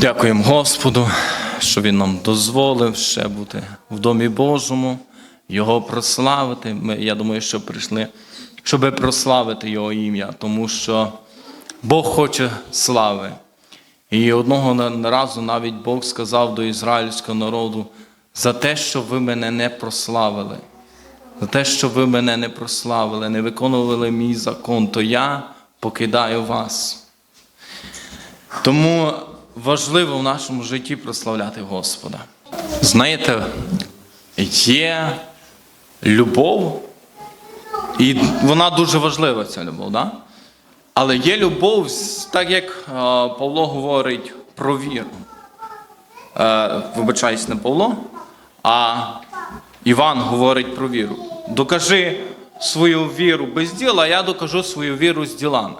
Дякуємо Господу, що Він нам дозволив ще бути в Домі Божому, Його прославити. Ми, я думаю, що прийшли, щоб прославити Його ім'я, тому що Бог хоче слави. І одного разу навіть Бог сказав до ізраїльського народу за те, що ви мене не прославили, за те, що ви мене не прославили, не виконували мій закон, то я покидаю вас. Тому важливо в нашому житті прославляти Господа. Знаєте, є любов, і вона дуже важлива, ця любов, да? але є любов, так як е, Павло говорить про віру. Е, Вибачаюсь, не Павло, а Іван говорить про віру. Докажи свою віру без діла, а я докажу свою віру з ділами.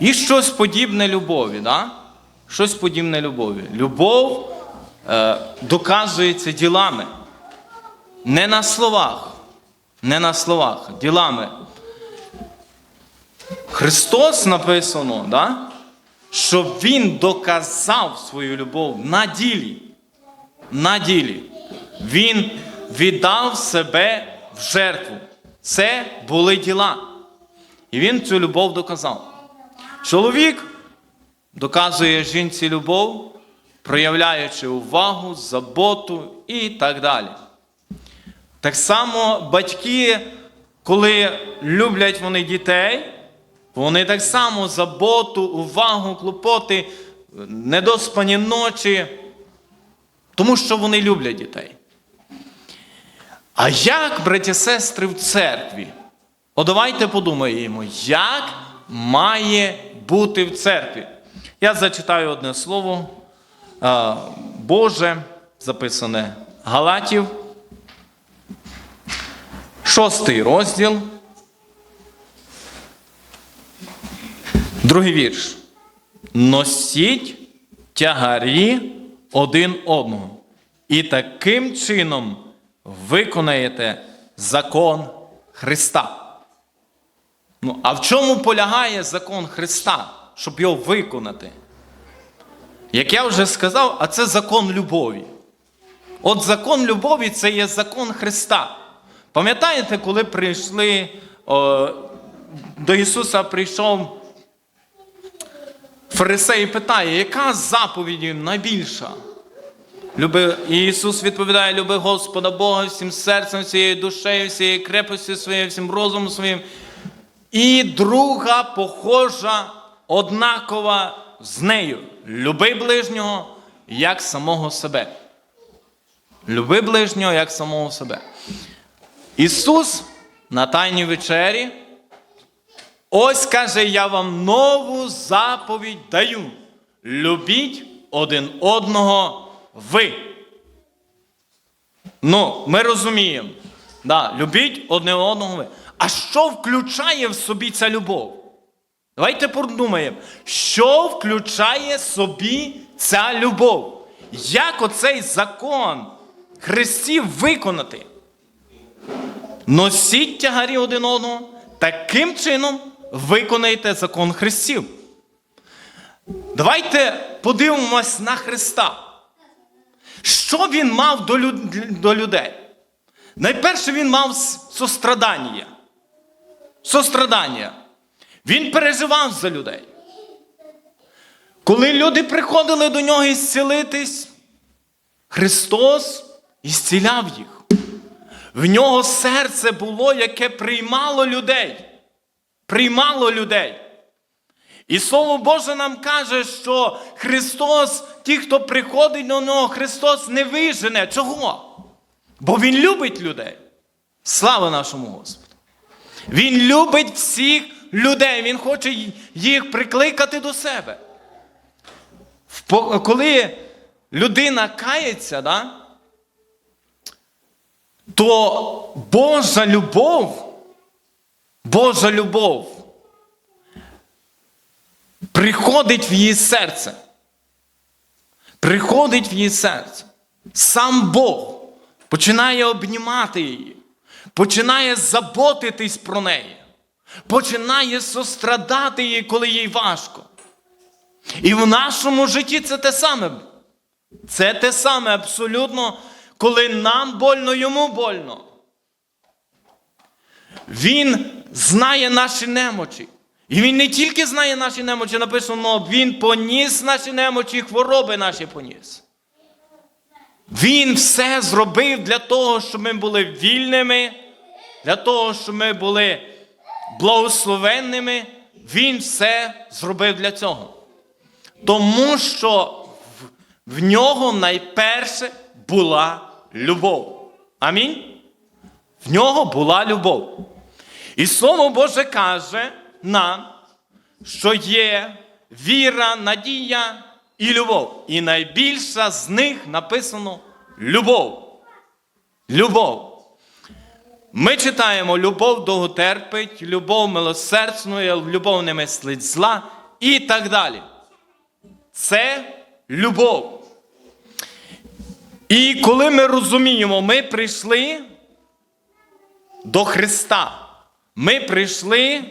І щось подібне любові, да? Щось подібне любові. Любов е, доказується ділами. Не на словах. Не на словах, ділами. Христос написано, да? що Він доказав свою любов на ділі. На ділі. Він віддав себе в жертву. Це були діла. І він цю любов доказав. Чоловік доказує жінці любов, проявляючи увагу, заботу і так далі. Так само батьки, коли люблять вони дітей, вони так само заботу, увагу, клопоти, недоспані ночі, тому що вони люблять дітей. А як, браті сестри, в церкві? О, давайте подумаємо, як має бути в церкві. Я зачитаю одне слово Боже, записане Галатів, шостий розділ, другий вірш. Носіть тягарі один одного. І таким чином виконаєте закон Христа. Ну, а в чому полягає закон Христа, щоб його виконати? Як я вже сказав, а це закон любові. От закон любові це є закон Христа. Пам'ятаєте, коли прийшли о, до Ісуса прийшов фарисей і питає, яка з заповіді найбільша? Люби, і Ісус відповідає, люби Господа Бога всім серцем, всією душею, всією крепостю своєю, всім розумом своїм. І друга похожа, однакова з нею. Люби ближнього, як самого себе. Люби ближнього, як самого себе. Ісус на Тайній вечері. Ось каже, я вам нову заповідь даю. Любіть один одного ви. Ну, ми розуміємо. Да, любіть одне одного ви. А що включає в собі ця любов? Давайте подумаємо, що включає собі ця любов? Як оцей закон Христів виконати? Носіть тягарі один одного, таким чином виконайте закон Христів. Давайте подивимось на Христа. Що він мав до, до людей? Найперше він мав сострадання. Сострадання. Він переживав за людей. Коли люди приходили до нього ісцілитись, Христос ісціляв їх. В нього серце було, яке приймало людей. Приймало людей. І Слово Боже нам каже, що Христос, ті, хто приходить до нього, Христос не вижене. Чого? Бо Він любить людей. Слава нашому Господу! Він любить всіх людей, Він хоче їх прикликати до себе. Коли людина кається, да, то Божа любов, Божа любов приходить в її серце. Приходить в її серце. Сам Бог починає обнімати її, починає заботитись про неї, починає сострадати їй, коли їй важко. І в нашому житті це те саме. Це те саме абсолютно, коли нам больно, йому больно. Він знає наші немочі. І він не тільки знає наші немочі, написано, він поніс наші немочі, хвороби наші поніс. Він все зробив для того, щоб ми були вільними, для того, щоб ми були благословенними. Він все зробив для цього. Тому що в, нього найперше була любов. Амінь. В нього була любов. І Слово Боже каже нам, що є віра, надія і любов. І найбільша з них написано любов. Любов. Ми читаємо любов довготерпить, любов милосердснує, любов не мислить зла і так далі. Це любов. І коли ми розуміємо, ми прийшли до Христа. Ми прийшли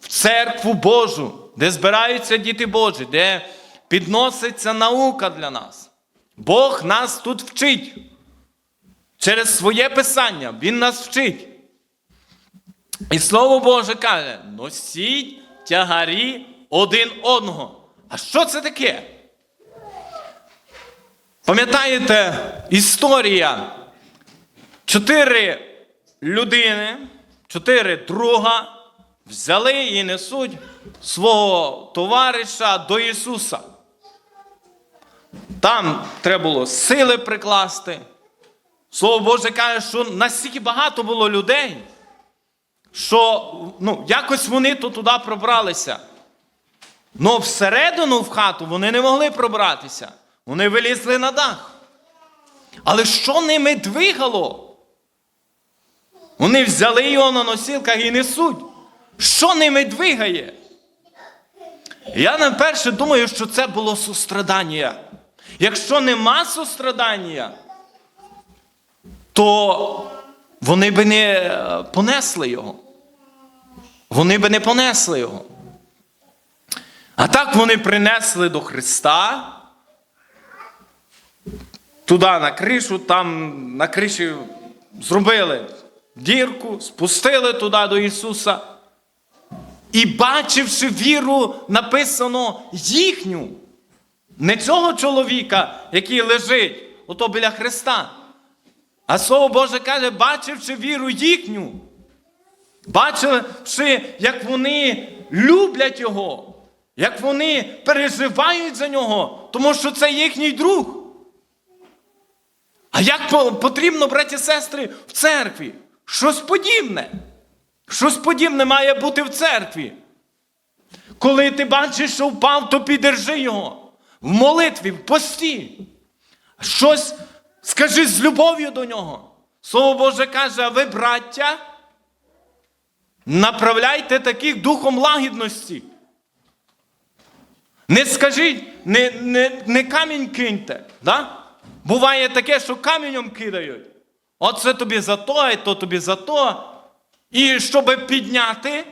в церкву Божу, де збираються діти Божі, де підноситься наука для нас. Бог нас тут вчить. Через своє писання Він нас вчить. І Слово Боже каже: носіть тягарі один одного. А що це таке? Пам'ятаєте історія? Чотири людини, чотири друга взяли і несуть свого товариша до Ісуса. Там треба було сили прикласти. Слово Боже каже, що настільки багато було людей, що ну, якось вони то туди пробралися. Но всередину в хату вони не могли пробратися. Вони вилізли на дах. Але що ними двигало? Вони взяли його на носілках і несуть. Що ними двигає? Я найперше думаю, що це було сострадання. Якщо нема сострадання, то вони би не е, понесли його. Вони би не понесли його. А так вони принесли до Христа. Туди на кришу, там на криші зробили дірку, спустили туди до Ісуса. І бачивши віру, написано їхню, не цього чоловіка, який лежить ото біля Христа. А Слово Боже каже, бачивши віру їхню, бачивши, як вони люблять Його, як вони переживають за нього, тому що це їхній друг. А як потрібно, браті і сестри, в церкві? Щось подібне. Щось подібне має бути в церкві. Коли ти бачиш, що впав, то піддержи його. В молитві, в пості. Щось скажи з любов'ю до нього. Слово Боже каже, а ви, браття, направляйте таких духом лагідності. Не скажіть, не, не, не камінь киньте. Да? Буває таке, що камінням кидають. Оце тобі за то, і то тобі за то. І щоб підняти,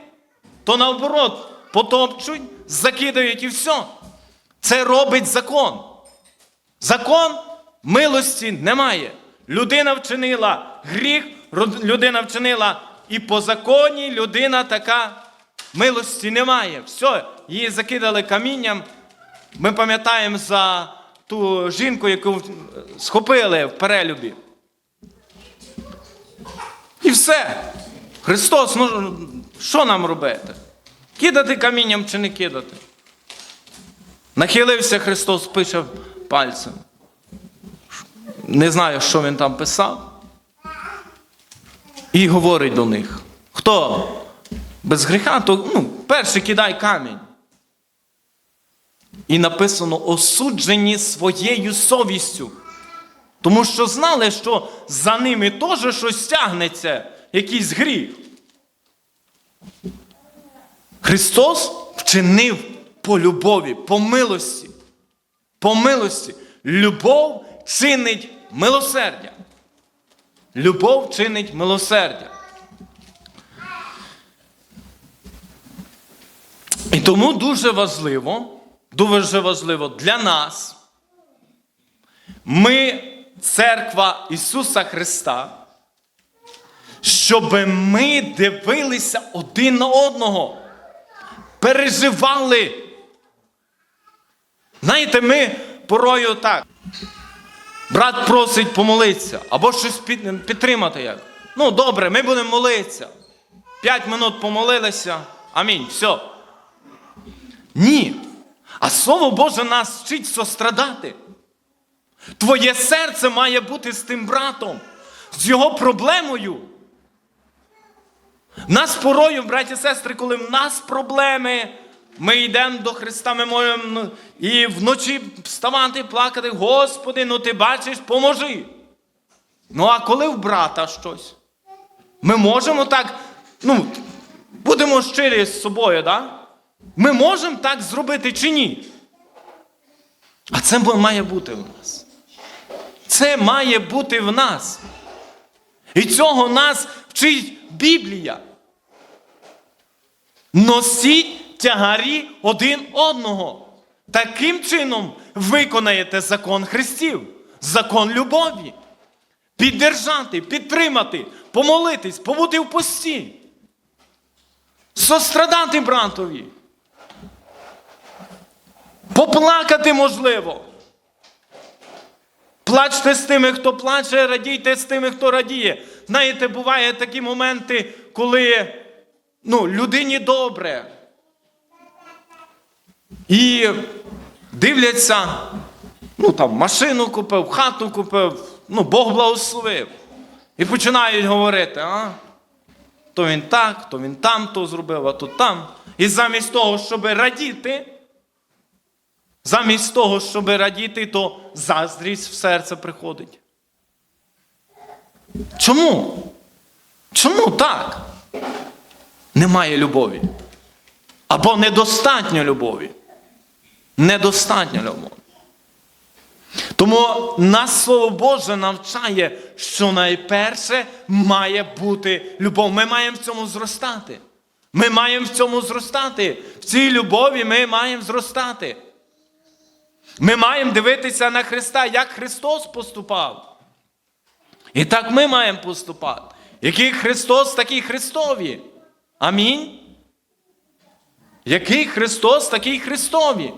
то наоборот потопчуть, закидають і все. Це робить закон. Закон милості немає. Людина вчинила гріх, людина вчинила і по законі людина така милості немає. Все, її закидали камінням. Ми пам'ятаємо за ту жінку, яку схопили в перелюбі. І все. Христос, ну що нам робити? Кидати камінням чи не кидати? Нахилився Христос, пише пальцем. Не знаю, що він там писав. І говорить до них: хто без гріха, то ну, перший кидай камінь. І написано осуджені своєю совістю. Тому що знали, що за ними теж щось тягнеться, якийсь гріх. Христос вчинив по любові, по милості. По милості. Любов чинить милосердя. Любов чинить милосердя. І тому дуже важливо, дуже важливо для нас. Ми церква Ісуса Христа, щоб ми дивилися один на одного, переживали. Знаєте, ми порою так. Брат просить помолитися або щось підтримати як. Ну, добре, ми будемо молитися. П'ять минут помолилися. Амінь. Все. Ні. А Слово Боже нас вчить сострадати. Твоє серце має бути з тим братом, з його проблемою. Нас порою, браті і сестри, коли в нас проблеми, ми йдемо до Христа, ми можемо ну, і вночі вставати, плакати, Господи, ну ти бачиш, поможи. Ну а коли в брата щось, ми можемо так, ну, будемо щирі з собою, да? Ми можемо так зробити чи ні? А це має бути в нас. Це має бути в нас. І цього нас вчить Біблія. Носіть тягарі один одного. Таким чином виконаєте закон Христів, закон любові. Піддержати, підтримати, помолитись, побути в пості. Сострадати братові. Поплакати можливо. Плачте з тими, хто плаче, радійте з тими, хто радіє. Знаєте, бувають такі моменти, коли ну, людині добре. І дивляться, ну там машину купив, хату купив, ну Бог благословив. І починають говорити, а? То він так, то він там то зробив, а то там. І замість того, щоб радіти, Замість того, щоб радіти, то заздрість в серце приходить. Чому? Чому так? Немає любові. Або недостатньо любові. Недостатньо любові. Тому нас Слово Боже навчає, що найперше має бути любов. Ми маємо в цьому зростати. Ми маємо в цьому зростати. В цій любові ми маємо зростати. Ми маємо дивитися на Христа, як Христос поступав. І так ми маємо поступати. Який Христос, такий Христові. Амінь. Який Христос, такий Христові.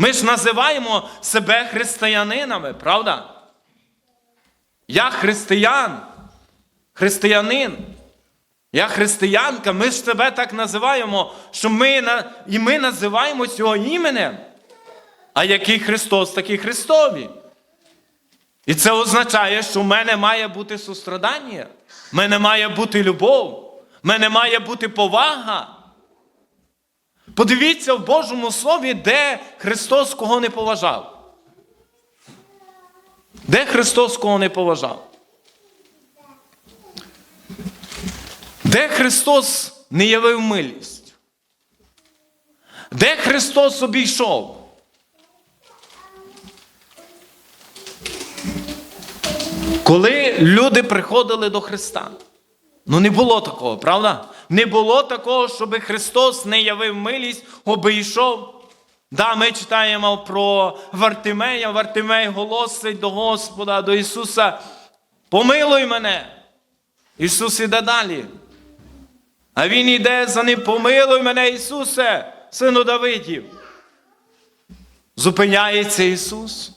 Ми ж називаємо себе християнинами, правда? Я християн, християнин. Я християнка, ми ж себе так називаємо, що ми і ми називаємо цього іменем. А який Христос, такий Христові. І це означає, що в мене має бути сострадання, в мене має бути любов, в мене має бути повага. Подивіться в Божому Слові, де Христос кого не поважав. Де Христос кого не поважав? Де Христос не явив милість? Де Христос обійшов? Коли люди приходили до Христа, ну не було такого, правда? Не було такого, щоб Христос не явив милість, обійшов. Да, ми читаємо про Вартимея. Вартимей голосить до Господа, до Ісуса. Помилуй мене. Ісус іде далі. А Він йде за ним, помилуй мене, Ісусе, сину Давидів. Зупиняється Ісус.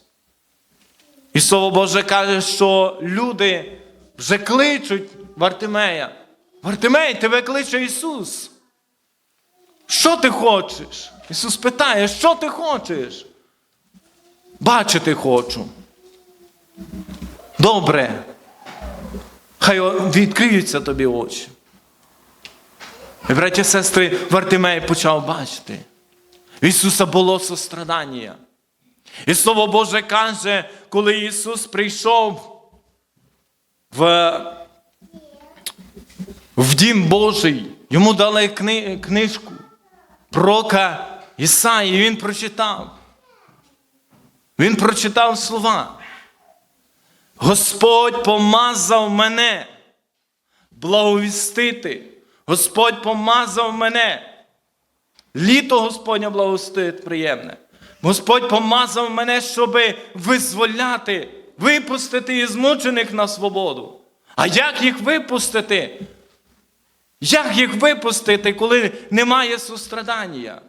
І Слово Боже каже, що люди вже кличуть Вартимея. Вартимей, тебе кличе Ісус. Що ти хочеш? Ісус питає, що ти хочеш? Бачити хочу. Добре. Хай відкриються тобі очі. І, браті сестри, Вартимей почав бачити. В Ісуса було сострадання. І Слово Боже каже, коли Ісус прийшов в, в Дім Божий, йому дали кни, книжку прока Ісаї, і він прочитав. Він прочитав слова. Господь помазав мене благовістити. Господь помазав мене. Літо Господня благовістить приємне. Господь помазав мене, щоб визволяти, випустити із мучених на свободу. А як їх випустити? Як їх випустити, коли немає сострадання?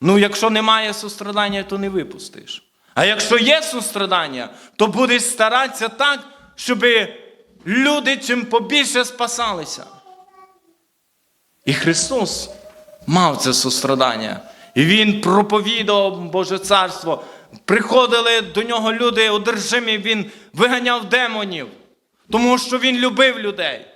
Ну, якщо немає сострадання, то не випустиш. А якщо є сострадання, то будеш старатися так, щоб люди чим побільше спасалися. І Христос мав це сострадання. І Він проповідав Боже Царство. Приходили до нього люди одержимі, він виганяв демонів, тому що він любив людей.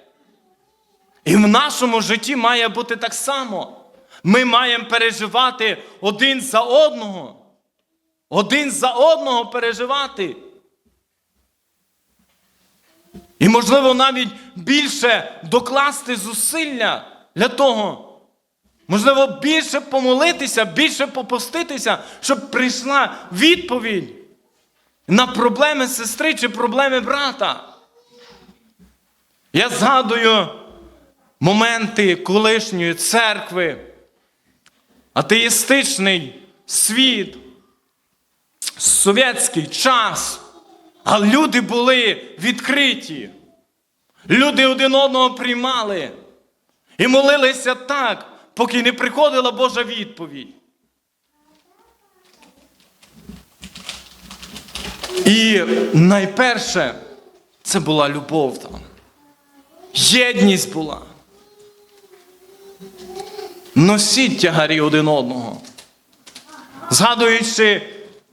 І в нашому житті має бути так само. Ми маємо переживати один за одного. Один за одного переживати. І, можливо, навіть більше докласти зусилля для того. Можливо, більше помолитися, більше попуститися, щоб прийшла відповідь на проблеми сестри чи проблеми брата. Я згадую моменти колишньої церкви, атеїстичний світ, совєтський час. А люди були відкриті. Люди один одного приймали і молилися так, поки не приходила Божа відповідь. І найперше це була любов там. Єдність була. Носіть тягарі один одного. Згадуючи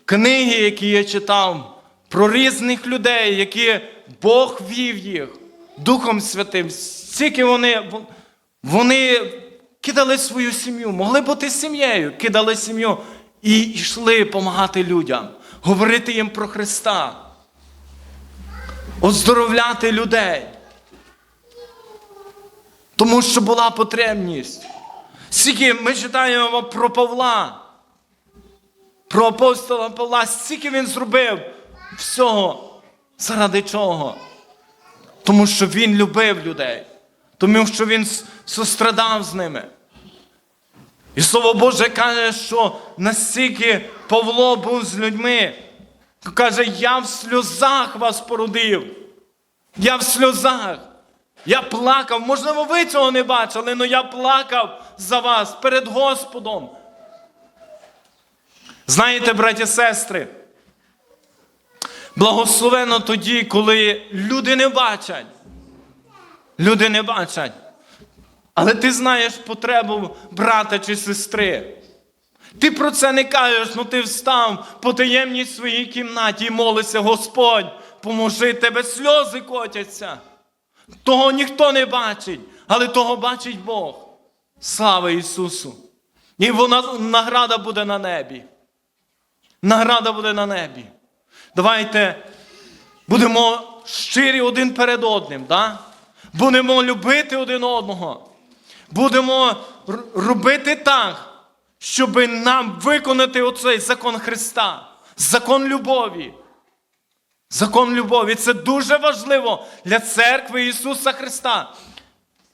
книги, які я читав, про різних людей, які Бог вів їх Духом Святим, стільки вони, вони кидали свою сім'ю, могли бути сім'єю, кидали сім'ю і йшли допомагати людям, говорити їм про Христа, оздоровляти людей. Тому що була потребність. Скільки ми читаємо про Павла, про апостола Павла, скільки він зробив всього, заради чого? Тому що він любив людей, тому що він сострадав з ними. І Слово Боже каже, що настільки Павло був з людьми, каже, я в сльозах вас породив. Я в сльозах. Я плакав. Можливо, ви цього не бачили, але я плакав за вас перед Господом. Знаєте, браті сестри, благословено тоді, коли люди не бачать. Люди не бачать. Але ти знаєш потребу брата чи сестри. Ти про це не кажеш, ну ти встав по таємній своїй кімнаті і молишся, Господь, поможи тебе, сльози котяться. Того ніхто не бачить, але того бачить Бог. Слава Ісусу! І вона награда буде на небі. Награда буде на небі. Давайте будемо щирі один перед одним. Да? Будемо любити один одного. Будемо робити так, щоб нам виконати оцей закон Христа, закон любові. Закон любові це дуже важливо для церкви Ісуса Христа.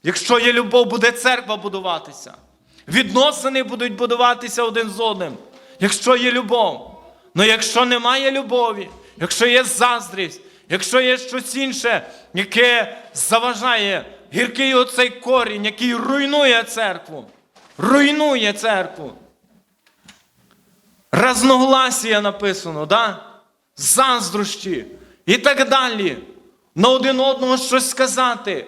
Якщо є любов, буде церква будуватися. Відносини будуть будуватися один з одним. Якщо є любов. Але якщо немає любові, якщо є заздрість, якщо є щось інше, яке заважає гіркий оцей корінь, який руйнує церкву, руйнує церкву. Разногласія написано, да? Заздрощі і так далі. На один одного щось сказати.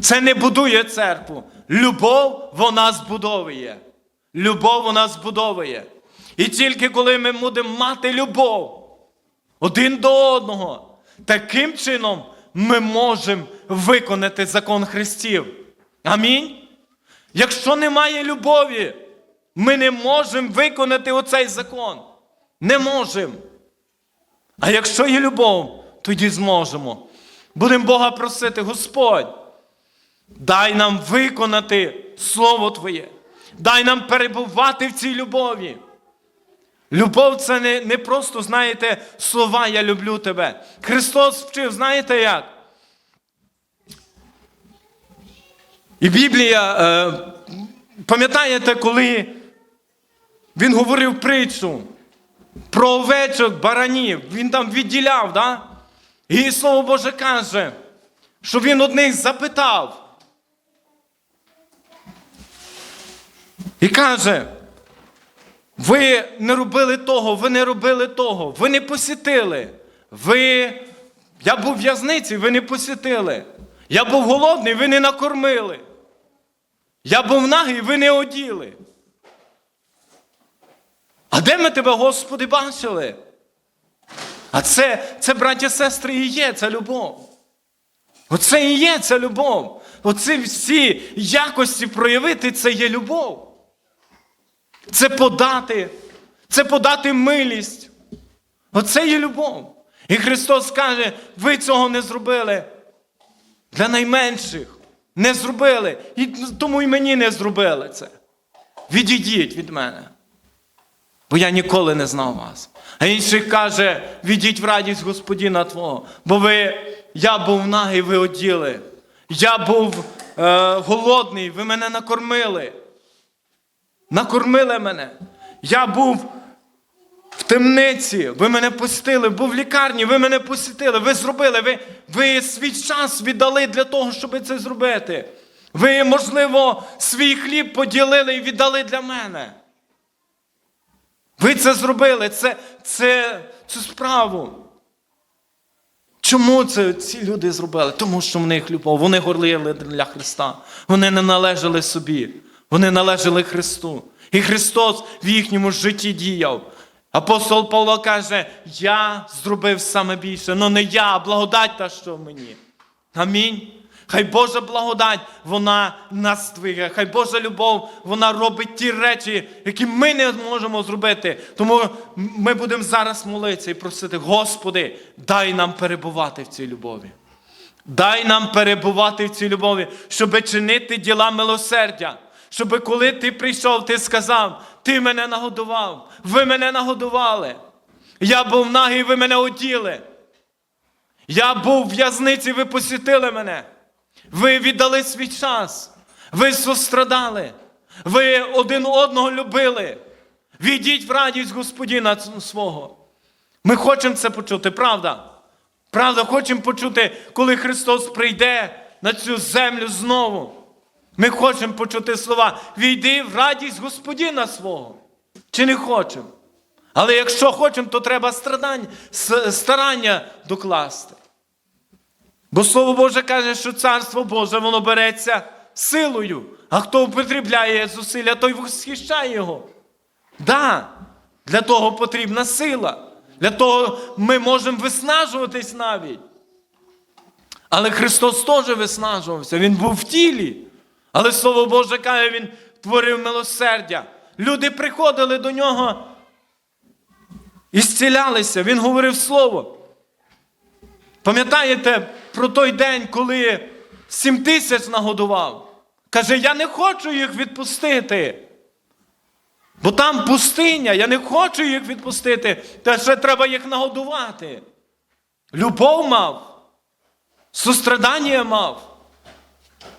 Це не будує церкву. Любов вона збудовує. Любов вона збудовує. І тільки коли ми будемо мати любов один до одного, таким чином ми можемо виконати закон Христів. Амінь. Якщо немає любові, ми не можемо виконати оцей закон. Не можемо. А якщо є любов, тоді зможемо. Будемо Бога просити, Господь, дай нам виконати Слово Твоє. Дай нам перебувати в цій любові. Любов це не, не просто, знаєте, слова Я люблю тебе. Христос вчив, знаєте як? І Біблія, е, пам'ятаєте, коли Він говорив притчу про овечок, баранів. Він там відділяв, да? І Слово Боже каже, що він одних запитав. І каже, ви не робили того, ви не робили того, ви не посітили. Ви. Я був в в'язниці, ви не посітили. Я був голодний, ви не накормили. Я був нагий, ви не оділи. А де ми тебе, Господи, бачили? А це, це, браття сестри, і є ця любов. Оце і є ця любов. Оці всі якості проявити це є любов. Це подати, це подати милість. Оце є любов. І Христос каже, ви цього не зробили для найменших. Не зробили. І тому і мені не зробили це. Відійдіть від мене. Бо я ніколи не знав вас. А інший каже: відіть в радість Господіна Твого, бо ви, я був нагий, ви оділи. Я був е, голодний, ви мене накормили. Накормили мене. Я був в темниці, ви мене пустили, був в лікарні, ви мене посітили, ви зробили, ви, ви свій час віддали для того, щоб це зробити. Ви, можливо, свій хліб поділили і віддали для мене. Ви це зробили, це, це, цю справу. Чому це ці люди зробили? Тому що в них любов. Вони горлили для Христа. Вони не належали собі. Вони належали Христу. І Христос в їхньому житті діяв. Апостол Павло каже: Я зробив саме більше, але не я, а благодать та що в мені. Амінь. Хай Божа благодать, вона нас двигає. Хай Божа любов, вона робить ті речі, які ми не можемо зробити. Тому ми будемо зараз молитися і просити, Господи, дай нам перебувати в цій любові. Дай нам перебувати в цій любові, щоб чинити діла милосердя. Щоб коли ти прийшов, ти сказав, ти мене нагодував, ви мене нагодували. Я був нагий, ви мене оділи. Я був в в'язниці, ви посітили мене. Ви віддали свій час. Ви сострадали. Ви один одного любили. Відіть в радість Господіна свого. Ми хочемо це почути, правда? Правда, хочемо почути, коли Христос прийде на цю землю знову. Ми хочемо почути слова. Війди в радість Господіна свого. Чи не хочемо? Але якщо хочемо, то треба страдання, старання докласти. Бо Слово Боже каже, що Царство Боже воно береться силою, а хто употребляє зусилля, той восхищає його. Да, для того потрібна сила. Для того ми можемо виснажуватись навіть. Але Христос теж виснажувався, Він був в тілі. Але Слово Боже каже, Він творив милосердя. Люди приходили до нього і зцілялися. Він говорив слово. Пам'ятаєте про той день, коли сім тисяч нагодував? Каже, я не хочу їх відпустити. Бо там пустиня, я не хочу їх відпустити, та ще треба їх нагодувати. Любов мав, сострадання мав.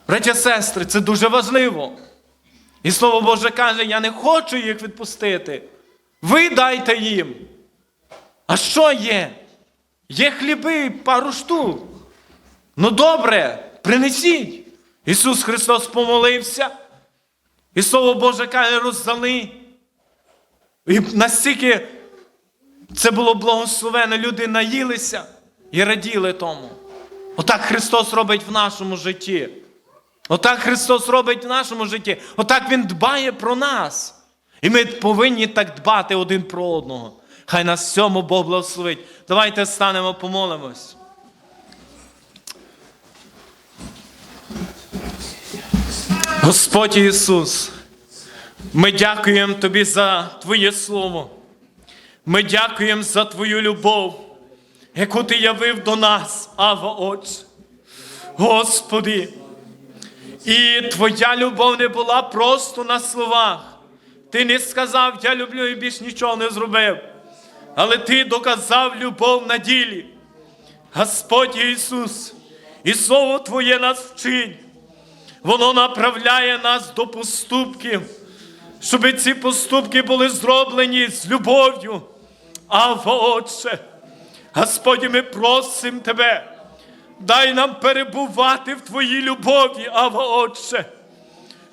Браття сестри, це дуже важливо. І Слово Боже каже, я не хочу їх відпустити. Ви дайте їм. А що є? Є хліби, пару штук. Ну добре, принесіть. Ісус Христос помолився. І Слово Боже каже, роздали. І настільки це було благословено, люди наїлися і раділи тому. Отак Христос робить в нашому житті. Отак Христос робить в нашому житті. Отак Він дбає про нас. І ми повинні так дбати один про одного. Хай нас всьому Бог благословить. Давайте станемо, помолимось. Господь Ісус, ми дякуємо Тобі за Твоє Слово. Ми дякуємо за Твою любов, яку Ти явив до нас, Ава Отче. Господи, і Твоя любов не була просто на словах. Ти не сказав, я люблю і більш нічого не зробив. Але Ти доказав любов на ділі. Господь Ісус, і Слово Твоє нас вчить. Воно направляє нас до поступків, щоб ці поступки були зроблені з любов'ю. А Отче, Господи, ми просимо Тебе, дай нам перебувати в Твоїй любові, Ава Отче.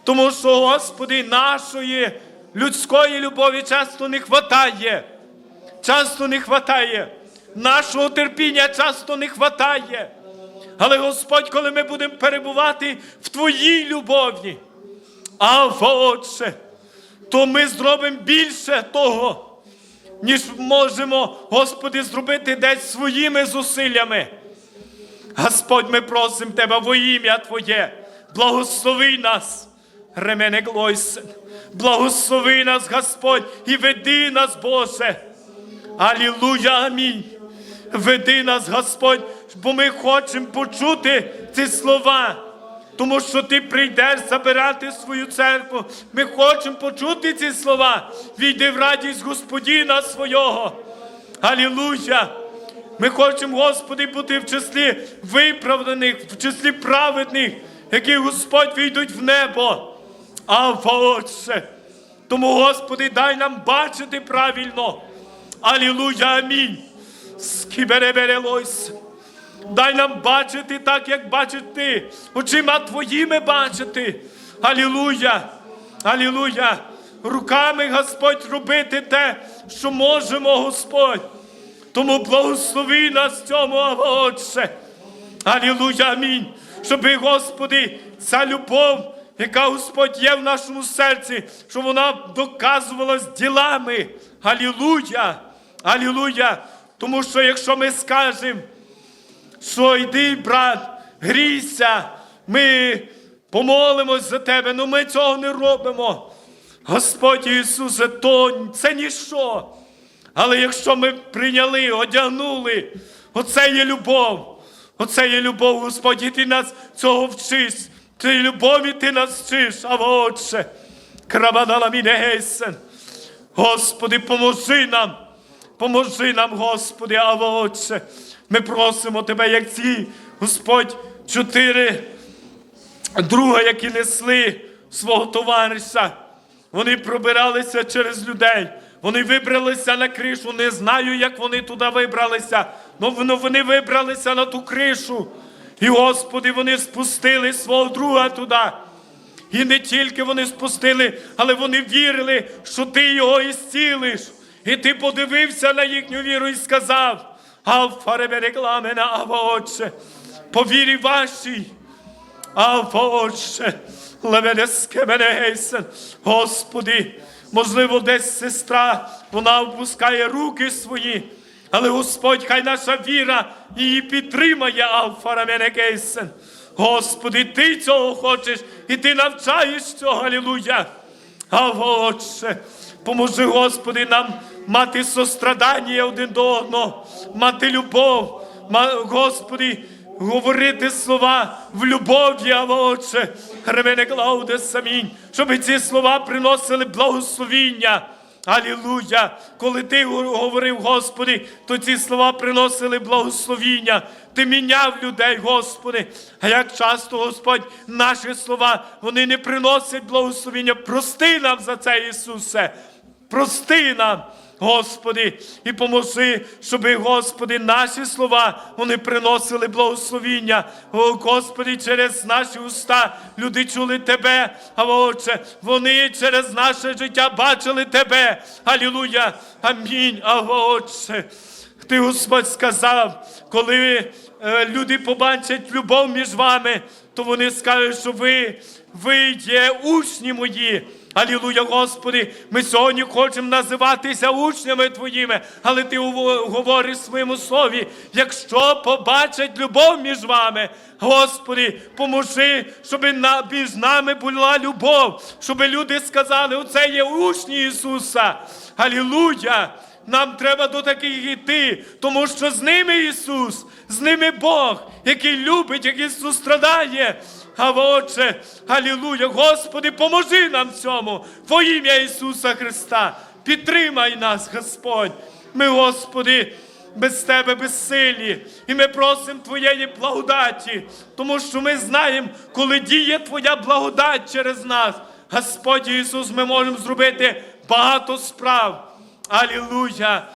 Тому що, Господи, нашої людської любові часто не хватає. Часто не хватає. Нашого терпіння часто не хватає. Але Господь, коли ми будемо перебувати в Твоїй любові, Ава Отче, то ми зробимо більше того, ніж можемо, Господи, зробити десь своїми зусиллями. Господь, ми просимо Тебе во ім'я Твоє, благослови нас, Ремене Глойсен, благослови нас, Господь, і веди нас, Боже. Алілуя, амінь. Веди нас, Господь, бо ми хочемо почути ці слова. Тому що ти прийдеш забирати свою церкву. Ми хочемо почути ці слова. Війди в радість Господіна свого. Алілуя! Ми хочемо, Господи, бути в числі виправданих, в числі праведних, які Господь війдуть в небо. Ава, Отче. Тому, Господи, дай нам бачити правильно. Алілуя, амінь. Скібереберелойся. Дай нам бачити так, як бачиш ти, очима твоїми бачити. Алілуя! Алілуя! Руками, Господь, робити те, що можемо, Господь. Тому благослови нас цьому, Отче. Алілуя, амінь. Щоби, Господи, ця любов, яка Господь є в нашому серці, щоб вона доказувалась ділами. Алілуя! Алілуя! Тому що якщо ми скажемо, що йди, брат, грійся, ми помолимось за тебе, але ми цього не робимо. Господь Ісусе, то це ніщо. Але якщо ми прийняли, одягнули, оце є любов. Оце є любов, Господь, і ти нас цього вчиш. Ти любові ти нас вчиш, а Отче. Крабадала міне гейсен. Господи, поможи нам. Поможи нам, Господи, а Отче. Ми просимо Тебе, як ці, Господь, чотири друга, які несли свого товариша. Вони пробиралися через людей. Вони вибралися на кришу. Не знаю, як вони туди вибралися. але вони вибралися на ту кришу. І, Господи, вони спустили свого друга туди. І не тільки вони спустили, але вони вірили, що ти його ісцілиш. І ти подивився на їхню віру і сказав: Алфа рекламена, Ава Отче, по вірі вашій. Алфа Отче, левенеске мене гейсен. Господи, можливо, десь сестра, вона опускає руки свої. Але Господь, хай наша віра її підтримає, Алфа Рамене Гейсен. Господи, Ти цього хочеш, і Ти навчаєш цього, Алілуя. А Отче, поможи, Господи, нам мати сострадання один до одного, мати любов, Господи, говорити слова в любові, а Отче, Ремене Клауде самінь, щоб ці слова приносили благословіння. Алілуя! Коли ти говорив, Господи, то ці слова приносили благословіння. Ти міняв людей, Господи. А як часто, Господь, наші слова вони не приносять благословіння. Прости нам за це, Ісусе. Прости нам. Господи, і поможи, щоб, Господи, наші слова вони приносили благословіння. О, Господи, через наші уста люди чули Тебе, а Отче, вони через наше життя бачили Тебе. Алілуя! Амінь, а Отче. Ти, Господь, сказав, коли е, люди побачать любов між вами, то вони скажуть, що ви, ви є учні мої. Алілуя, Господи, ми сьогодні хочемо називатися учнями Твоїми, але Ти говориш своєму слові, якщо побачать любов між вами, Господи, поможи, щоб між нами була любов, щоб люди сказали, оце є учні Ісуса. Алілуя! Нам треба до таких йти, тому що з ними Ісус, з ними Бог, який любить, який сострадає. А Отче, Алілуя, Господи, поможи нам цьому, во ім'я Ісуса Христа. Підтримай нас, Господь. Ми, Господи, без Тебе безсилі. І ми просимо Твоєї благодаті, тому що ми знаємо, коли діє Твоя благодать через нас. Господь Ісус, ми можемо зробити багато справ. Алілуя!